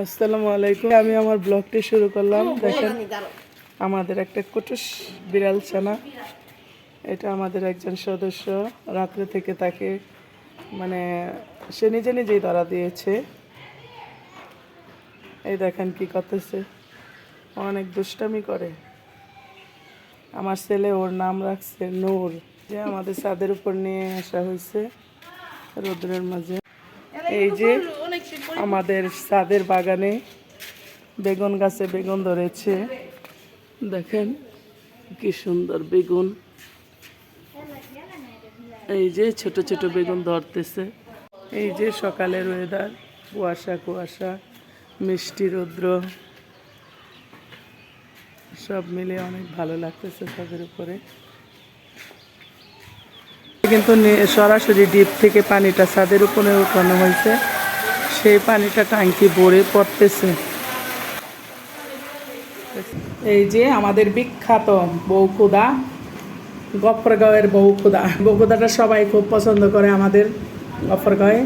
আসসালামু আলাইকুম। আমি আমার ব্লগটি শুরু করলাম। দেখেন আমাদের একটা কুটুস বিড়াল ছানা। এটা আমাদের একজন সদস্য। রাত্রে থেকে তাকে মানে সে নিজে নিজেই ধরা দিয়েছে। এই দেখেন কি করতেছে। অনেক দুষ্টামি করে। আমার ছেলে ওর নাম রাখছে নূর। যে আমাদের ছাদের উপর নিয়ে আসা হয়েছে রোদ্রের মাঝে। এই যে আমাদের ছাদের বাগানে বেগুন গাছে বেগুন ধরেছে। দেখেন কি সুন্দর বেগুন। এই যে ছোট ছোট বেগুন ধরতেছে। এই যে সকালের ওয়েদার কুয়াশা কুয়াশা, মিষ্টি, রৌদ্র, সব মিলে অনেক ভালো লাগতেছে তাদের উপরে। কিন্তু সরাসরি ডিপ থেকে পানিটা ছাদের উপরে উঠানো হয়েছে। সেই পানিটা ট্যাঙ্কি ভরে পড়তেছে। এই যে আমাদের বিখ্যাত বৌকুদা গফরগাঁওয়ের বৌকুদা বৌকুদাটা সবাই খুব পছন্দ করে আমাদের গফরগাঁওয়ে।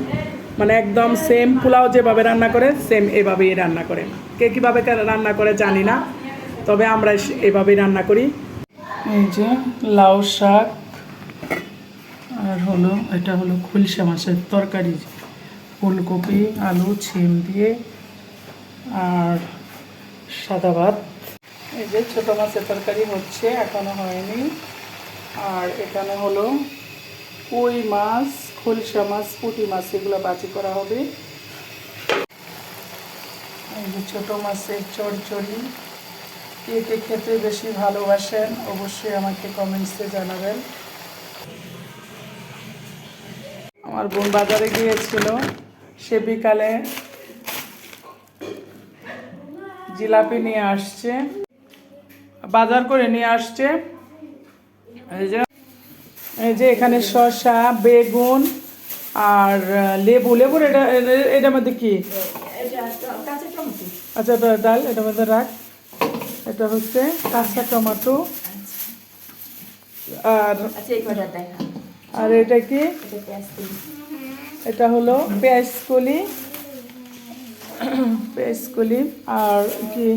মানে একদম সেম পোলাও যেভাবে রান্না করে সেম এভাবেই রান্না করে। কে কীভাবে রান্না করে জানি না, তবে আমরা এভাবেই রান্না করি। এই যে লাউ শাক, আর হলো এটা হলো খুলসা মাছের তরকারি। ফুলকপি, আলু, ছিম দিয়ে আর সাদা ভাত। এই যে ছোটো মাছের তরকারি হচ্ছে, এখনও হয়নি। আর এখানে হলো কই মাছ, খুলসা মাছ, পুঁটি মাছ, এগুলো বাজি করা হবে। এই যে ছোটো মাছের চড়চড়ি কে কে খেতে বেশি ভালোবাসেন, অবশ্যই আমাকে কমেন্টসে জানাবেন। আমার বোন বাজারে গিয়েছিল। সে বিকালে জিলাপি নিয়ে আসছে বাজার করে নিয়ে আসছে। এই যে এই যে এখানে শসা বেগুন আর লেবু। লেবুর এটা এটার মধ্যে কি? আচ্ছা এটা ডাল এটার মধ্যে রাখ। এটা হচ্ছে কাঁচা টমেটো। আর আচ্ছা আর এটা কি? এটা হলো পেঁয়াজ কলি পেঁয়াজ কলি আর কি?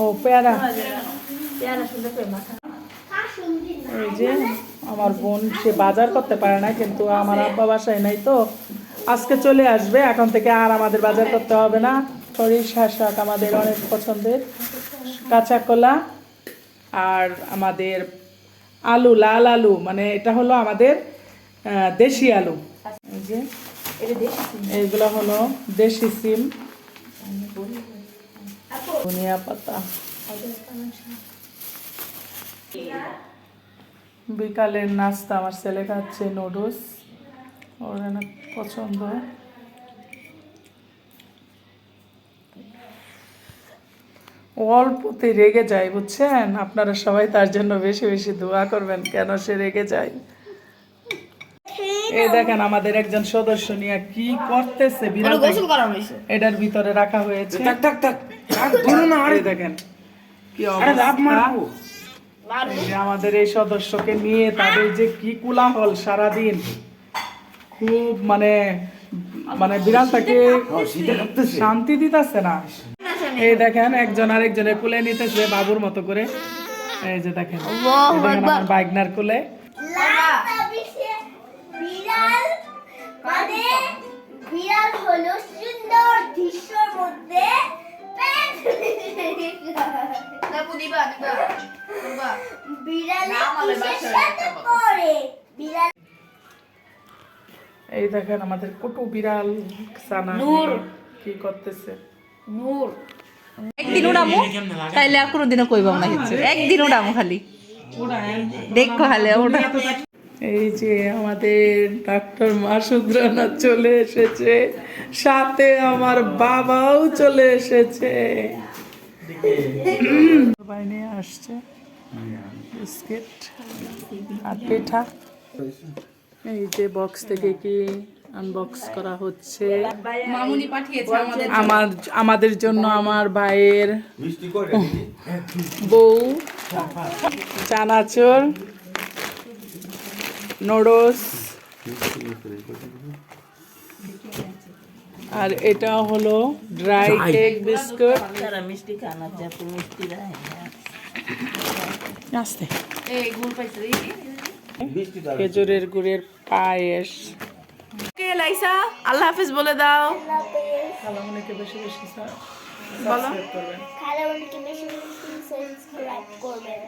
ও, পেয়ারা। এই যে আমার বোন, সে বাজার করতে পারে না, কিন্তু আমার আব্বা বাসায় নাই তো। আজকে চলে আসবে, এখন থেকে আর আমাদের বাজার করতে হবে না। সরিষা শাক আমাদের অনেক পছন্দের। কাঁচা কলা আর আমাদের আলু, লাল আলু মানে এটা হলো আমাদের দেশি আলু। যে হলো দেশি সিম। ধনিয়া পাতা। বিকালের নাস্তা আমার ছেলে খাচ্ছে নুডলস। ওর অনেক পছন্দ। অল্পতে রেগে যায় বুঝছেন? আপনারা সবাই তার জন্য বেশি বেশি দোয়া করবেন কেন সে রেগে যায়? এই দেখেন আমাদের একজন সদস্য নিয়ে কি করতেছে বিড়াল গোসল করা হয়েছে? এটার ভিতরে রাখা হয়েছে। ধরো না আরে। দেখেন কি অবস্থা। মারবো। এই যে আমাদের এই সদস্যকে নিয়ে তাদের যে কি কোলাহল সারাদিন। খুব মানে মানে বিড়ালটাকে শান্তি দিতেছে না। এই দেখেন একজন আরেকজনের কুলে নিতেছে বাবুর মতো করে। এই যে দেখেন। বাইকনার কুলে। মানে বিড়াল হলো সুন্দর দৃশ্যের মধ্যে এই দেখেন আমাদের কুটু বিড়াল সানা কি করতেছে? নূর। একদিন উড়ামু তাইলে আর কোনোদিনও কইবাম না কিছু। একদিন উড়ামু খালি। দেখো খালি ওটা এই যে আমাদের ডাক্তার মাসুদ্রানা চলে এসেছে সাথে আমার বাবাও চলে এসেছে। সবাই নিয়ে আসছে বিস্কিট আর পিঠা। এই যে বক্স থেকে কি আনবক্স করা হচ্ছে? মামুনি পাঠিয়েছে আমাদের আমার আমাদের জন্য আমার ভাইয়ের বউ চানাচুর। নুডলস আর এটা হলো ড্রাই কেক বিস্কুট আস্তে খেজুরের গুড়ের পায়েস। কে লাইসা? আল্লাহ হাফেজ বলে দাও। বেশি বেশি বলো। করবেন।